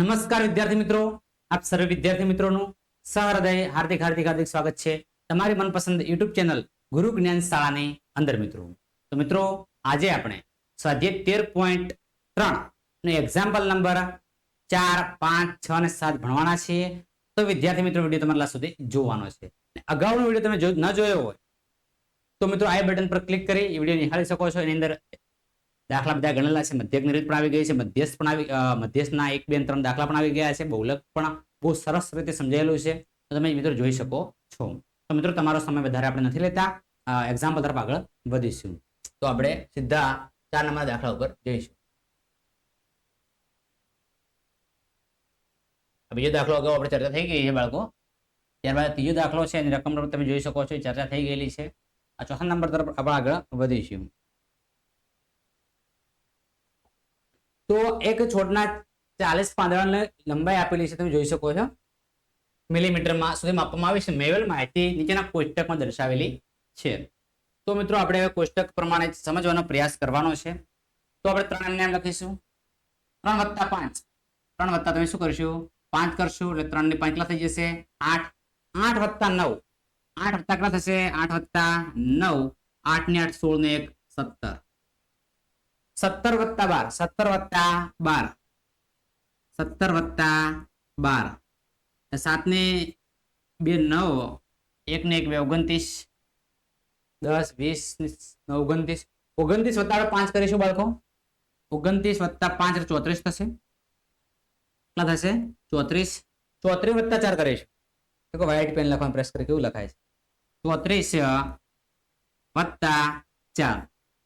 નમસ્કાર વિદ્યાર્થી મિત્રો. આપ સર્વે વિદ્યાર્થી મિત્રોનું સહૃદય હાર્દિક હાર્દિક હાર્દિક સ્વાગત છે. તમારી મનપસંદ યુટ્યુબ ચેનલ ગુરુ જ્ઞાન શાળાની અંદર મિત્રો. તો મિત્રો, આજે આપણે સ્વાધ્યાય તેર પોઈન્ટ ત્રણ નો એક્ઝામ્પલ નંબર ચાર, પાંચ, છ અને સાત ભણવાના છીએ. તો વિદ્યાર્થી મિત્રો, વીડિયો તમારા સુધી જોવાનો છે. અગાઉનો વીડિયો તમે ન જોયો હોય, તો મિત્રો આ બટન પર ક્લિક કરી વીડિયો નિહાળી શકો છો. એની અંદર દાખલા બધા ગણેલા છે. મધ્યક નિરીત પણ આવી ગઈ છે. મધ્યસ્થ પણ આવી મધ્યસ્થના એક બે ત્રણ દાખલા પણ આવી ગયા છે. બહુલક પણ બહુ સરસ રીતે સમજાયેલું છે. તો તમે મિત્રો જોઈ શકો છો. તો મિત્રો તમારો સમય વધારે આપણે નથી લેતા. એક્ઝામ્પલ તરફ આગળ વધીશું. તો આપણે સીધા ચાર નંબર દાખલા ઉપર જઈશું. બીજો દાખલો અગાઉ આપણે ચર્ચા થઈ ગઈ છે બાળકો. ત્યારબાદ ત્રીજો દાખલો છે. એની રકમ તમે જોઈ શકો છો. ચર્ચા થઈ ગયેલી છે. આ ચોથા નંબર તરફ આપણે આગળ વધીશું. તો એક છોડના ચાલીસ પાંદડાની લંબાઈ આપેલી છે, તમે જોઈ શકો છો. મિલીમીટરમાં સુધી માપવામાં આવી છે. મેવલ માહિતી નીચેના કોષ્ટકમાં દર્શાવેલી છે. તો મિત્રો, આપણે હવે કોષ્ટક પ્રમાણે સમજવાનો પ્રયાસ કરવાનો છે. તો આપણે ત્રણ એમને એમ લખીશું. ત્રણ વત્તા પાંચ. ત્રણ વત્તા તમે શું કરશું? પાંચ કરશું, એટલે ત્રણ ને પાંચ કેટલા થઈ જશે? આઠ. આઠ વત્તા નવ. આઠ વત્તા કેટલા થશે? આઠ વત્તા નવ. આઠ ને આઠ સોળ ને એક સત્તર. સત્તર વત્તા બાર સત્તર વત્તા બાર સત્તર વત્તા બાર સાત ને બે નવ એક ને એક બે ઓગણત્રીસ દસ વીસ ઓગણત્રીસ ઓગણત્રીસ વત્તા આપણે પાંચ કરીશું બાળકો ઓગણત્રીસ વત્તા પાંચ ચોત્રીસ થશે કેટલા થશે ચોત્રીસ ચોત્રીસ વત્તા ચાર કરીશું તો વ્હાઈટ પેન લખવાનું પ્રેસ કરી કેવું લખાય છે ચોત્રીસ વત્તા ચાર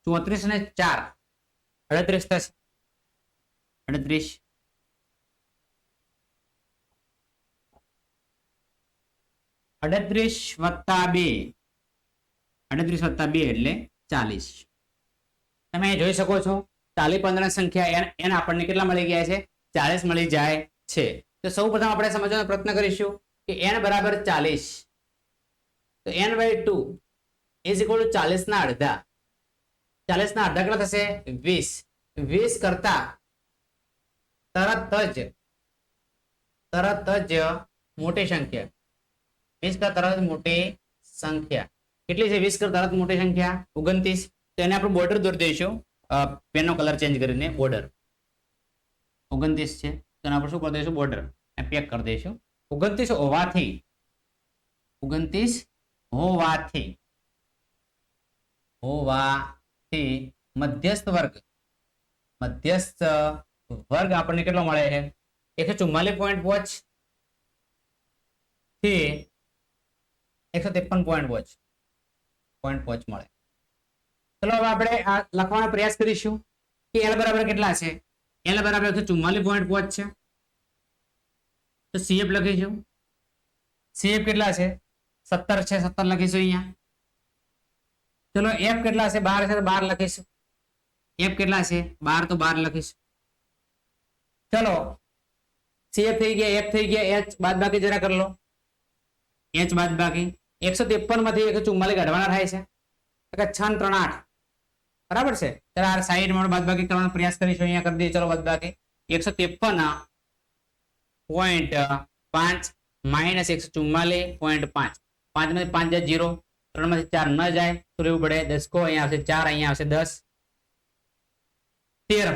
ચોત્રીસ ને ચાર અડત્રીસ થશે. અડત્રીસ. અડત્રીસ વત્તા બે. અડત્રીસ વત્તા બે એટલે ચાલીસ. તમે જોઈ શકો છો, ચાલી પંદર સંખ્યા એન આપણને કેટલા મળી ગયા છે? ચાલીસ મળી જાય છે. તો સૌ પ્રથમ આપણે સમજવાનો પ્રયત્ન કરીશું કે એન બરાબર ચાલીસ. તો N by two is equal to ચાલીસ ના અડધા. ચાલીસ ના અડધા કેટલા થશે? વીસ. વીસ કરતા તરત જ તરત જ મોટી સંખ્યા. વીસ કરતા તરત મોટી સંખ્યા. કેટલી છે વીસ કરતા તરત મોટી સંખ્યા? ઓગણત્રીસ. તો એને આપણે બોર્ડર દોરી દઈશું. પેનનો કલર ચેન્જ કરીને બોર્ડર ઓગણત્રીસ છે. તો પર શું કરી દઈશું? બોર્ડર પેક કરી દઈશું. ઓગણત્રીસ હોવાથી ઓગણત્રીસ હોવાથી હોવાથી મધ્યસ્થ વર્ગ મધ્યસ્થ વર્ગ આપણને કેટલો મળે છે? એકસો ચુમ્માલીસ પોઈન્ટ વોચથી એકસો ત્રેપન પોઈન્ટ વોચ પોઈન્ટ વોચ મળે. ચલો હવે આપણે આ લખવાનો પ્રયાસ કરીશું કે એલ બરાબર કેટલા છે? એલ બરાબર એકસો ચુમ્માલીસ પોઈન્ટ વોચ છે. તો સીએફ લખીશું. સીએફ કેટલા છે? સત્તર છે, સત્તર લખીશું અહીંયા. ચલો એફ કેટલા છે? બાર છે, બાર લખીશું. એફ કેટલા છે? બાર તો બાર લખીશ. ચલો. સીએફ થઈ ગયા એફ થઈ ગયા એચ બાદ બાકી જરા કરી લો. એચ બાદ બાકી એકસો ત્રેપનમાંથી એકસો ચુમ્માલીસ કાઢવાના થાય છે. છ ત્રણ આઠ. બરાબર છે? ચાલો આ સાઈડમાં બાદ બાકી કરવાનો પ્રયાસ કરીશું, અહીંયા કરી દઈએ. ચલો બાદ બાકી એકસો ત્રેપન પોઈન્ટ પાંચ માઇનસ એકસો ચુમ્માલીસ પોઈન્ટ પાંચ. પાંચમાંથી પાંચ જાય જીરો ત્રણમાંથી ચાર ન જાય, તો રહેવું પડે દસકો. અહીંયા આવશે ચાર, અહીંયા આવશે દસ. તેર.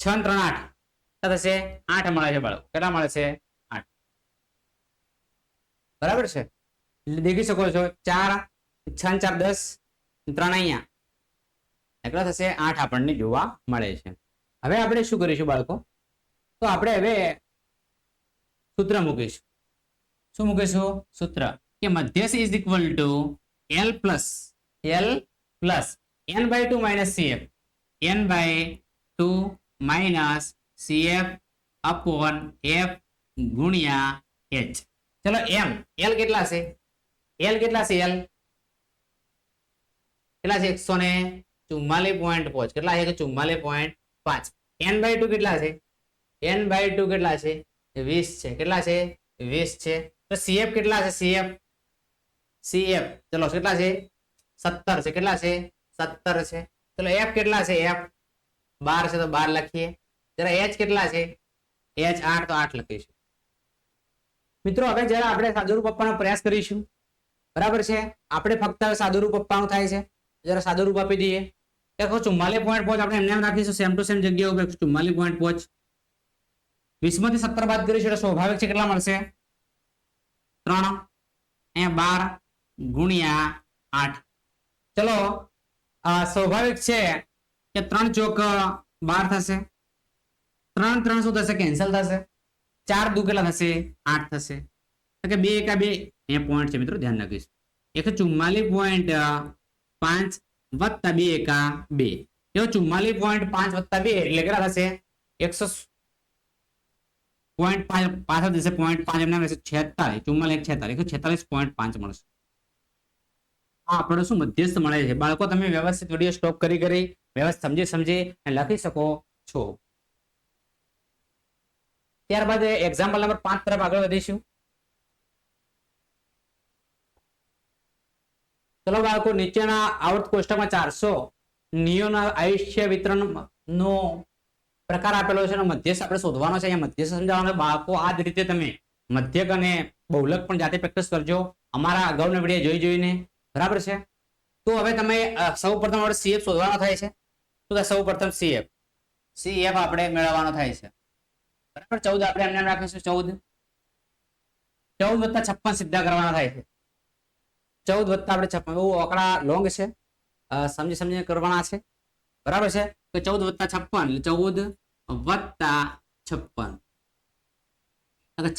છ ત્રણ આઠ. થશે? આઠ મળે છે બાળકો. કેટલા મળે છે? આઠ. બરાબર છે? દેખી શકો છો, ચાર, છ ચાર દસ, ત્રણ અહીંયા. એટલા થશે? આઠ આપણને જોવા મળે છે. હવે આપણે શું કરીશું બાળકો? તો આપણે હવે સૂત્ર મૂકીશું. શું મૂકીશું? સૂત્ર. કે મધ્યસ is equal to L plus L plus N by two minus CF N by two minus cf upon F ગુણ્યા એચ ચલો એમ એલ કેટલા છે? એલ કેટલા છે એલ કેટલા છે? એકસો ને ચુમ્માલીસ પોઈન્ટ પાંચ. કેટલા છે? ચુમ્માલીસ પોઈન્ટ પાંચ. એન બાય ટુ કેટલા છે? એન બાય ટુ કેટલા છે? વીસ છે. કેટલા છે? વીસ છે. તો સીએફ કેટલા છે? સીએફ સીએફ ચલો, કેટલા છે? સત્તર છે. કેટલા છે? સત્તર છે. ચલો એફ કેટલા છે? એફ બાર છે તો બાર લખીએ. જરા એચ કેટલા છે? એચ આઠ તો આઠ લખીશું. મિત્રો, હવે જરા આપણે સાદુરૂપ આપવાનો પ્રયાસ કરીશું. બરાબર છે? આપણે ફક્ત સાદુરૂપ આપવાનું થાય છે. જરા સાદુરૂપ આપી દઈએ. દેખો, ચુમ્માલીસ પોઈન્ટ પાંચ આપણે એમને એમ રાખીશું સેમ ટુ સેમ જગ્યા ઉપર ચુમ્માલીસ પોઈન્ટ પાંચ વીસમાંથી સત્તર બાદ કરીશું એટલે સ્વાભાવિક છે કેટલા મળશે? ત્રણ. અહીંયા બાર ગુણ્યા આઠ. ચલો સ્વાભાવિક છે કે ત્રણ ચોક બાર થશે. ત્રણ ત્રણ શું થશે કેન્સલ થશે. ચાર દુ કેટલા થશે, આઠ થશે. તો કે બે એકા બે અહીંયા પોઈન્ટ છે મિત્રો, ધ્યાન રાખીશ. એક ચુમ્માલીસ પોઈન્ટ પાંચ વત્તા બે એકા બે. એવો ચુમ્માલીસ પોઈન્ટ પાંચ વત્તા બે એટલે કેટલા થશે? એકસો પોઈન્ટ પાંચ પાછળ જશે પોઈન્ટ પાંચ એમના રહેશે છેતાલીસ. ચુમ્માલીસ એક છેતાલીસ. એકસો છેતાલીસ પોઈન્ટ પાંચ મળશે. આ આપણને શું મધ્યસ્થ મળે છે? બાળકો, તમે વ્યવસ્થિત વીડિયો સ્ટોપ કરી કરી વ્યવસ્થિત સમજી સમજી લખી શકો છો. ત્યારબાદ એક્ઝામ્પલ નંબર પાંચ તરફ આગળ વધીશું. ચલો બાળકો, નીચેના આવર્ત કોષ્ટકમાં ચારસો નિયોના આયુષ્ય વિતરણ નો પ્રકાર આપેલો છે અને મધ્યસ્થ આપણે શોધવાનો છે. અહીંયા મધ્યસ્થ સમજાવવાનો. બાળકો, આ જ રીતે તમે મધ્યક અને બહુલક પણ જાતે પ્રેક્ટિસ કરજો. અમારા અગાઉના વીડિયો જોઈ જોઈને. બરાબર છે? તો હવે તમે સૌ પ્રથમ આપણે સીએફ શોધવાનો થાય છે. તો સૌ પ્રથમ સીએફ સીએફ આપણે મેળવવાનો થાય છે. બરાબર? ચૌદ આપણે એમને એમ રાખીશું, ચૌદ. ચૌદ વત્તા છપ્પન સીધા કરવાના થાય છે. ચૌદ વત્તા આપણે છપ્પન બહુ આંકડા લોંગ છે. સમજી સમજીને કરવાના છે. બરાબર છે? તો ચૌદ વત્તા છપ્પન, એટલે ચૌદ વત્તા છપ્પન.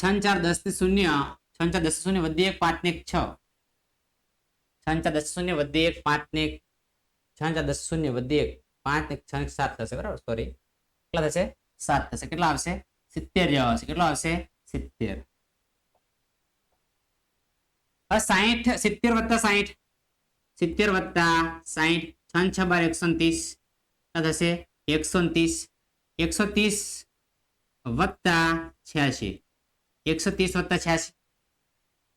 છ ચાર દસથી શૂન્ય, છ ચાર દસ શૂન્ય વધી એક પાંચ ને એક છ. છ ચાર દસ શૂન્ય વધી એક, પાંચ ને એક. છ ચાર દસ શૂન્ય વધી એક, પાંચ ને છ સાત થશે, બરાબર? સોરી કેટલા થશે? સાત થશે. કેટલા આવશે? સિત્તેર જેવા આવશે. કેટલો આવશે? સિત્તેર. હવે સાહીઠ સિત્તેર વત્તા સાહીઠ સિત્તેર વત્તા સાહીઠ છ છ બાર એકસો ત્રીસ. થશે? એકસો ત્રીસ. એકસો ત્રીસ વત્તા છ્યાસી. એકસો ત્રીસ વત્તા છ્યાસી.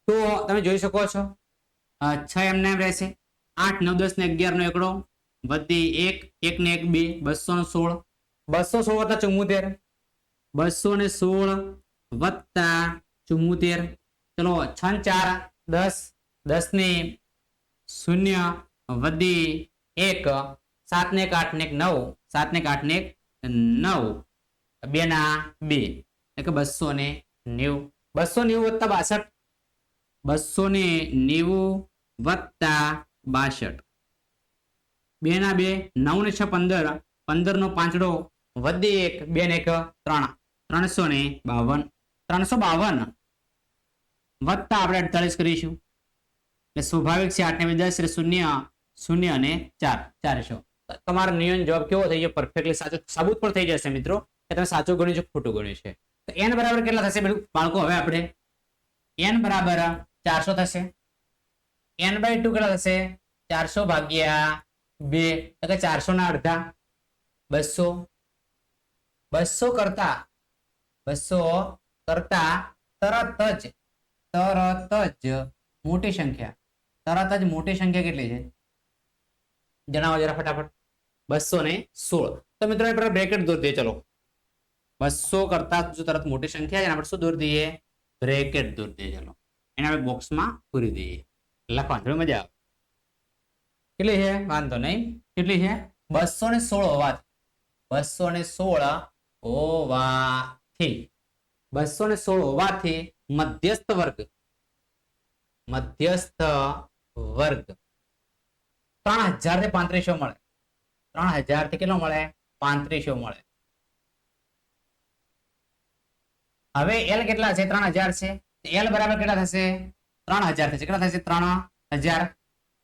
તો તમે જોઈ શકો છો છ એમને એમ રહેશે. આઠ નવ દસ ને અગિયાર નો એકડો. વધી એક એક ને એક બે બસો ને સોળ. બસો સોળ વત્તા ચુમ્મોતેર બસો ને સોળ વત્તા ચુમ્મોતેર ચલો છ ને ચાર. દસ. દસ ને શૂન્ય વધી એક. સાત ને એક આઠ ને એક નવ. સાત ને એક આઠ ને એક નવ. બે ના બે. એટલે બસો ને નેવું. બસો નેવું વત્તા બાસઠ. બસો ને નેવું વત્તા બાસઠ. બે ના બે, નવ ને છ પંદર પંદર નો પાંચડો વધી એક, બે ને એક, ત્રણ. ત્રણસો ને બાવન. ત્રણસો બાવન વત્તા આપણે અડતાલીસ કરીશું. એટલે સ્વાભાવિક છે આઠ ને બે દસ શૂન્ય શૂન્ય અને ચાર. ચારસો તમારો નિયમ જવાબ કેવો થઈ ગયો? પરફેક્ટલી સાચો. સાબુત પણ થઈ જશે મિત્રો, કે તમે સાચું ગણ્યું છે ખોટું ગણ્યું છે. તો એન બરાબર કેટલા થશે બાળકો, હવે આપણે એન બરાબર ચારસો થશે. એન બાય ટુ કેટલા થશે? ચારસો ભાગ્યા બે, એટલે ચારસો ના અડધા. બસો. બસો કરતા બસો કરતા તરત જ તરત જ મોટી સંખ્યા. તરત જ મોટી સંખ્યા કેટલી છે? જણાવો જરા ફટાફટ. બસો ને સોળ. તો મિત્રો આપણે બ્રેકેટ દોરી દઈએ, ચલો. બસો કરતા જો તરત મોટી સંખ્યા છે, આપણે શું દોરી દઈએ? બ્રેકેટ દોરી દઈએ, ચલો. એને બોક્સમાં પૂરી દઈએ લખવાનું થોડી મજા આવે. કેટલી છે? વાંધો નહીં. કેટલી છે? બસો ને સોળ હોવાથી બસો ને સોળ હોવાથી બસો ને સોળ હોવાથી મધ્યસ્થ વર્ગ. મધ્યસ્થ વર્ગ. ત્રણ હજારથી પાંત્રીસો મળે. ત્રણ હજારથી કેટલો મળે? પાંત્રીસો મળે. હવે એલ કેટલા છે? ત્રણ હજાર છે. એલ બરાબર કેટલા થશે? ત્રણ હજાર થશે. કેટલા થશે? ત્રણ હજાર.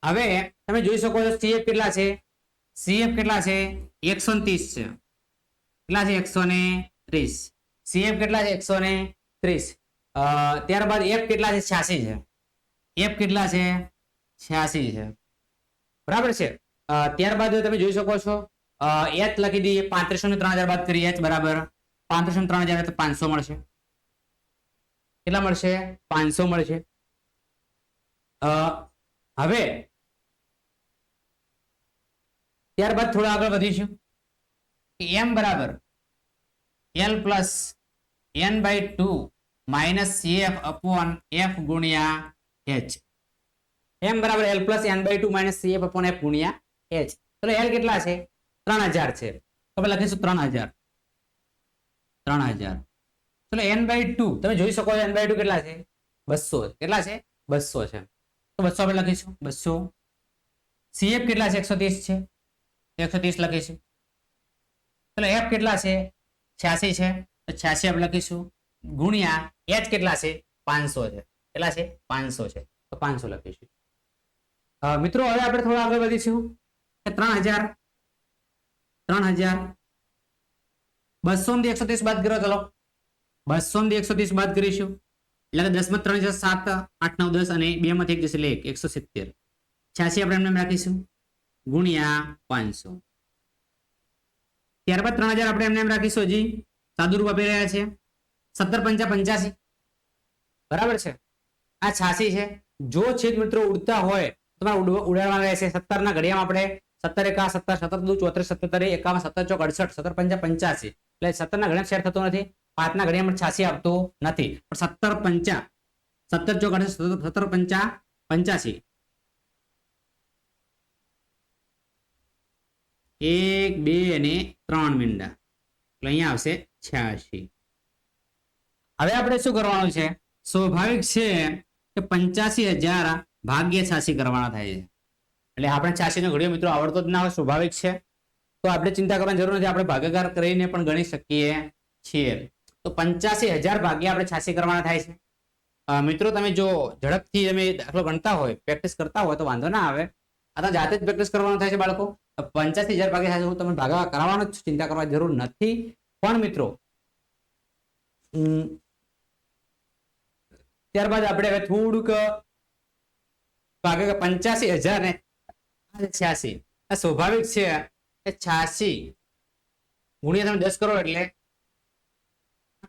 હવે તમે જોઈ શકો છો સીએફ કેટલા છે? સીએફ કેટલા છે? એકસો ત્રીસ છે. કેટલા છે? એકસો ને ત્રીસ. સીએફ કેટલા છે? એકસો ને ત્રીસ. ત્યારબાદ એફ કેટલા છે? છ્યાસી છે. એફ કેટલા છે? છ્યાસી છે. બરાબર છે? ત્યારબાદ તમે જોઈ શકો છો એચ લખી દઈએ. પાંત્રીસો ને ત્રણ હજાર બાદ કરીએ એચ બરાબર. પાંત્રીસો ને ત્રણ હજાર તો પાંચસો મળશે. કેટલા મળશે? પાંચસો મળશે. હવે ત્યારબાદ થોડા આગળ વધીશું. એમ બરાબર L plus N by two minus CF upon F ગુણ્યા એચ એમ બરાબર L plus N by two minus CF upon F ગુણ્યા એચ ચલો એલ કેટલા છે? ત્રણ હજાર છે. તો લખીશું ત્રણ હજાર. ત્રણ હજાર. ચલો એન બાય ટુ તમે જોઈ શકો છો એન બાય ટુ કેટલા છે? બસો. કેટલા છે? બસો છે તો બસો આપણે લખીશું. બસો. સીએફ કેટલા છે? એકસો ત્રીસ છે. એકસો ત્રીસ લખીશું. ચલો એફ કેટલા છે? છ્યાસી છે. તો છ્યાસી આપણે લખીશું. ગુણ્યા એચ કેટલા છે? પાંચસો છે. કેટલા છે? પાંચસો છે. તો પાંચસો લખીશું. મિત્રો, હવે આપણે થોડા આગળ વધીશું. ત્રણ હજાર. ત્રણ હજાર. બસો ને એકસો ત્રીસ બાદ કરો, ચલો. બસો થી એકસો ત્રીસ બાદ કરીશું. એટલે કે દસમાં ત્રણ હજાર સાત, આઠ, નવ, દસ અને બે માંથી એક જશે એટલે એક, એકસો સિત્તેર. છ્યાસી આપણે એમને એમ રાખીશું. ગુણ્યા પાંચસો. ત્યારબાદ ત્રણ હજાર આપણે એમને એમ રાખીશું હજી. સાદુ રૂપ આપી રહ્યા છે. સત્તર પંચા પંચ્યાસી. બરાબર છે? આ છ્યાસી છે. જો છેદ મિત્રો ઉડતા હોય, તો તમારે ઉડ- ઉડાડવાના રહેશે. સત્તર ના ઘડિયામાં આપણે સત્તર એકા, સત્તર સત્તર દુ, ચોત્રીસ સત્તર એકાવન, સત્તર ચોક અડસઠ, સત્તર પંચા પંચ્યાસી. એટલે સત્તર ના ઘડિયા શેર થતો નથી. પાંચ ના ઘડિયામાં છ્યાસી આપતો નથી. પણ સત્તર પંચા, સત્તર જો કાઢે સત્તર- પંચા પંચ્યાસી. એક, બે અને ત્રણ મીંડા. એટલે અહીંયા આવશે છ્યાસી. હવે આપણે શું કરવાનું છે? સ્વાભાવિક છે કે પંચ્યાસી હજાર ભાગ્ય છ્યાસી કરવાના થાય છે. એટલે આપણે છ્યાસી નો ઘડિયો મિત્રો આવડતો જ ના હોય, સ્વાભાવિક છે. તો આપણે ચિંતા કરવાની જરૂર નથી, આપણે ભાગાકાર કરીને પણ ગણી શકીએ છીએ. તો પંચ્યાસી હજાર ભાગ્યા આપણે છ્યાસી કરવાના થાય છે. મિત્રો, તમે જો ઝડપથી તમે દાખલો ગણતા હોય પ્રેક્ટિસ કરતા હોય, તો વાંધો ના આવે. આ જાતે જ પ્રેક્ટિસ કરવાનું થાય છે બાળકો. પંચ્યાસી હજાર ભાગ્યા છ્યાસી હું તમને કરાવવાનો ચિંતા કરવાની જરૂર નથી. પણ મિત્રો ત્યારબાદ આપણે હવે થોડુંક ભાગે પંચ્યાસી હજાર ને છ્યાસી આ સ્વાભાવિક છે છ્યાસી ગુણ્યા તમે દસ કરો એટલે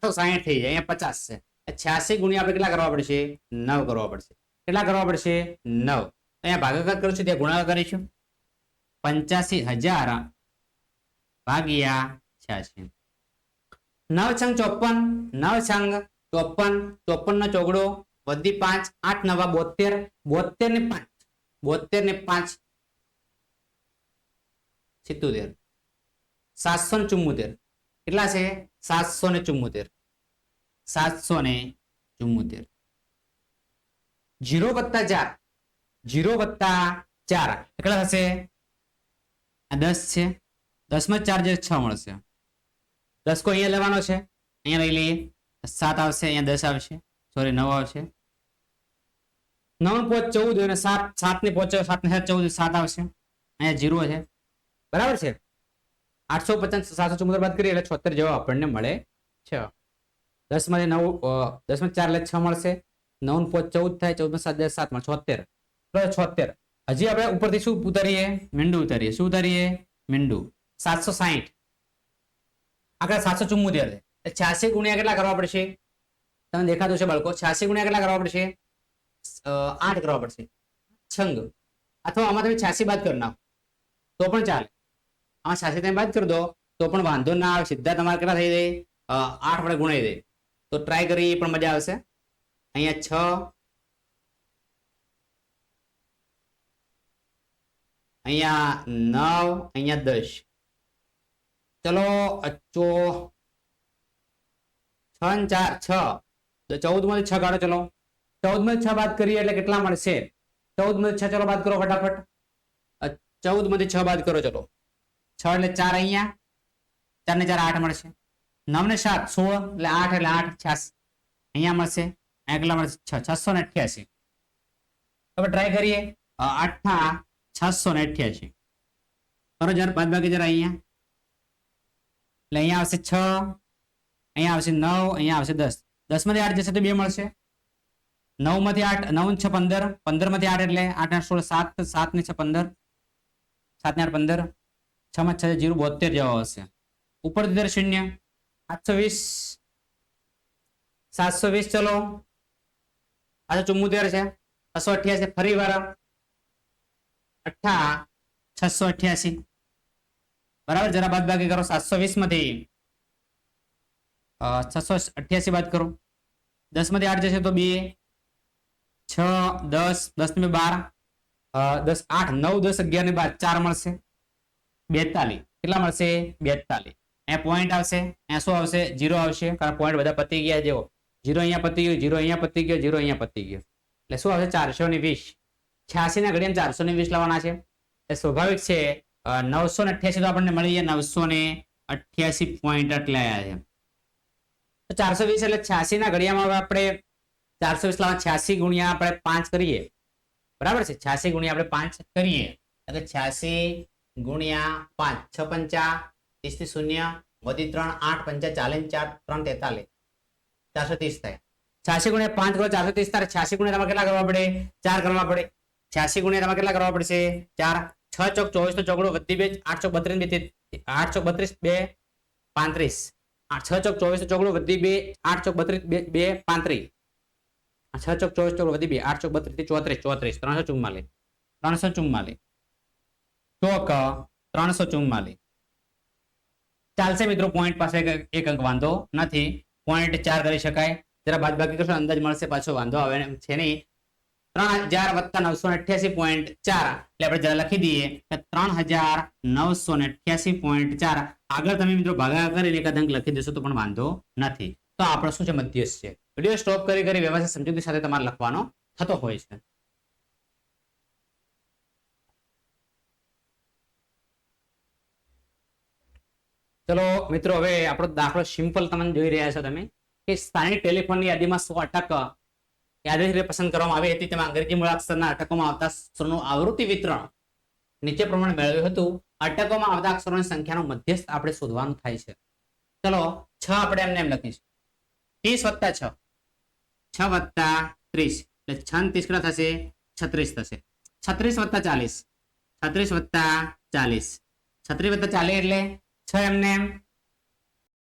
આઠસો સાહીઠ થઈ જાય, અહીંયા પચાસ છે. છ્યાસી ગુણ્યા આપણે કેટલા કરવા પડશે? નવ કરવા પડશે. કેટલા કરવા પડશે? નવ. અહીંયા ભાગાકાર કરીશું ત્યાં ગુણાકાર કરીશું. પંચ્યાસી હજાર ભાગ્યા છ્યાસી. નવ છંગ ચોપન, નવ છંગ ચોપન ચોપન નો ચોગડો વધી પાંચ, આઠ નવા બોતેર બોતેર ને પાંચ, બોતેર ને પાંચ. સિત્તોતેર. સાતસો ને ચુમ્મોતેર કેટલા છે? સાતસો ને ચુમ્મોતેર સાતસો ને ચુમ્મોતેર જીરો વત્તા ચાર. જીરો વત્તા ચાર. કેટલા થશે? આ દસ છે. દસમાં ચાર જે છ મળશે. દસ કો અહીંયા લેવાનો છે. અહીંયા લઈ લઈએ. સાત આવશે, અહીંયા દસ આવશે. સોરી નવ આવશે. નવ પોચ ચૌદ અને સાત સાત ને પોચ સાત ને સાત ચૌદ, સાત આવશે. અહીંયા જીરો છે. બરાબર છે? આઠસો પચાસ, સાતસો ચુમ્મોતેર બાદ કરીએ એટલે છોતેર જવાબ આપણને મળે છે. દસમાંથી નવ અ, દસમાં ચાર એટલે છ મળશે. નવ પોચ ચૌદ થાય ચૌદમાં સાત દસ સાત મળે. છોતેર. બરાબર છોતેર. હજી આપણે ઉપરથી શું ઉતારીએ? મીંડું ઉતારીએ. શું ઉતારીએ? મીંડું. સાતસો સાહીઠ. આગળ સાતસો ચુમ્મોતેર છે. છ્યાસી ગુણ્યા કેટલા કરવા પડશે? તમને દેખાતું છે બાળકો છ્યાસી ગુણ્યા કેટલા કરવા પડશે? આઠ કરવા પડશે. છંગ. અથવા આમાં તમે છ્યાસી બાદ કરી નાખો. તો પણ ચાલે. આમાં છ્યાસી તમે બાદ કરી દો તો પણ વાંધો ના આવે. સીધા તમારે કેટલા થઈ જાય? આઠ વડે ગુણાઈ દે તો ટ્રાય કરી પણ મજા આવશે. અહીંયા છ. અહીંયા નવ, અહીંયા દસ. ચલો ચો છ ચાર, છ. તો ચૌદમાંથી છ કાઢો, ચલો. ચૌદમાંથી છ બાદ કરીએ એટલે કેટલા મળશે? ચૌદમાંથી છ, ચલો બાદ કરો ફટાફટ. ચૌદમાંથી છ બાદ કરો, ચલો. છ એટલે ચાર અહીંયા. ચાર ને ચાર આઠ મળશે. નવ ને સાત સોળ એટલે આઠ એટલે આઠ છ્યાસી. અહીંયા મળશે અહીંયા કેટલા મળશે? છ છસો ને અઠ્યાસી. હવે ટ્રાય કરીએ. અ, આઠા છસો ને અઠ્યાસી. કરો જરા બાદ બાકી જરા અહીંયા. એટલે અહીંયા આવશે છ અહીંયા આવશે નવ અહીંયા આવશે દસ. દસમાંથી આઠ જશે તો બે મળશે. નવમાંથી આઠ નવ ને છ પંદર. પંદરમાંથી આઠ એટલે આઠ આઠ સોળ સાત સાત ને છ પંદર. સાત ને આઠ પંદર. છ માં છ જીરો બોતેર જવાબ આવશે. ઉપરથી દર શૂન્ય. આઠસો વીસ. સાતસો વીસ, ચલો. આ ચુમ્મોતેર છે. છસો અઠ્યાસી, ફરી વાર અઠ્ઠા, છસો અઠ્યાસી. બરાબર? જરા બાદ બાકી કરો. સાતસો વીસમાંથી છસો અઠ્યાસી બાદ કરો. દસમાંથી આઠ જશે તો બે, છ, દસ દસ ને બાર દસ આઠ, નવ, દસ, અગિયાર ને બાર, ચાર મળશે. બેતાલીસ. કેટલા મળશે? બેતાલીસ. અહીંયા પોઈન્ટ આવશે, અહીંયા શું આવશે? જીરો આવશે. કારણ પોઈન્ટ બધા પતી ગયા જેવો જીરો અહીંયા પતી ગયો જીરો અહીંયા પતી ગયો જીરો અહીંયા પતી ગયો. એટલે શું આવશે? ચારસો ને વીસ. છ્યાસી ના ઘડિયામાં ચારસો ને વીસ લાવવાના છે. એ સ્વાભાવિક છે નવસો ને અઠ્યાસી તો આપણને મળી જાય નવસો ને અઠ્યાસી પોઈન્ટ એટલે આવ્યા છે. તો ચારસો વીસ એટલે છ્યાસી ના ઘડિયામાં આપણે ચારસો વીસ લાવવા છ્યાસી ગુણ્યા આપણે પાંચ કરીએ. બરાબર છે? છ્યાસી ગુણ્યા આપણે પાંચ કરીએ. એટલે છ્યાસી ગુણ્યા પાંચ, છ પંચા ત્રીસથી શૂન્ય, વધી ત્રણ, આઠ, પંચા, ચાલીસ, ચાર, ત્રણ, તેતાલીસ. ચારસો ત્રીસ થાય. છ્યાસી ગુણ્યા પાંચ કરો ચારસો ત્રીસ તારે છ્યાસી ગુણ્યા તમારે કેટલા કરવા પડે? ચાર કરવા પડે. છ્યાસી ગુણ્યા તમારે કેટલા કરવા પડશે? ચાર. છ ચોક ચોવીસ નો ચોકડો વધી બે આઠ ચોક બત્રીસ બે આઠસો બત્રીસ, બે, પાંત્રીસ. છ ચોક ચોવીસ નો ચોકડો વધી બે ચોક બત્રીસ, બે બે, પાંત્રીસ. છ ચોક ચોવીસ ચોકડો વધી બે, આઠ ચોક બત્રીસ ચોત્રીસ ચોત્રીસ. ત્રણસો ચુમ્માલીસ ત્રણસો ચુમ્માલીસ ચોક, ત્રણસો ચુમ્માલીસ ચાલશે મિત્રો પોઈન્ટ પાસે એક એક અંક વાંધો નથી. પોઈન્ટ ચાર કરી શકાય. જરા બાદ બાકી કરશો અંદાજ મળશે, પાછો વાંધો આવે છે નહીં. ત્રણ હજાર વત્તા નવસો અઠ્યાસી પોઈન્ટ ચાર. એટલે આપણે જરા લખી દઈએ કે ત્રણ હજાર નવસો ને અઠ્યાસી પોઈન્ટ ચાર. આગળ તમે મિત્રો ભાગાકાર કરીને એકાદ અંક લખી દેશો તો પણ વાંધો નથી. તો આપણો શું છે, મધ્યસ્થ છે. વીડિયો સ્ટોપ કરી કરી વ્યવસ્થિત સમજૂતી સાથે તમારે લખવાનો થતો હોય છે. ચલો મિત્રો, હવે આપણો દાખલો સિમ્પલ તમે જોઈ રહ્યા છો તમે કે સ્થાનિક ટેલિફોનની યાદીમાં સો અટક યાદી પસંદ કરવામાં આવી હતી. તેમાં અંગ્રેજી મૂળાક્ષરના અટકોમાં આવતા અક્ષરોનું આવૃત્તિ વિતરણ નીચે પ્રમાણે મેળવ્યું હતું. અટકોમાં આવતા અક્ષરોની સંખ્યાનો મધ્યસ્થ આપણે શોધવાનું થાય છે. ચલો, છ આપણે એમને એમ લખીશું. ત્રીસ વત્તા છ. છ વત્તા ત્રીસ. એટલે છ ને ત્રીસ કેટલા થશે? છત્રીસ થશે. છત્રીસ વત્તા ચાલીસ. છત્રીસ વત્તા ચાલીસ. છત્રીસ વત્તા ચાલીસ એટલે છ એમને એમ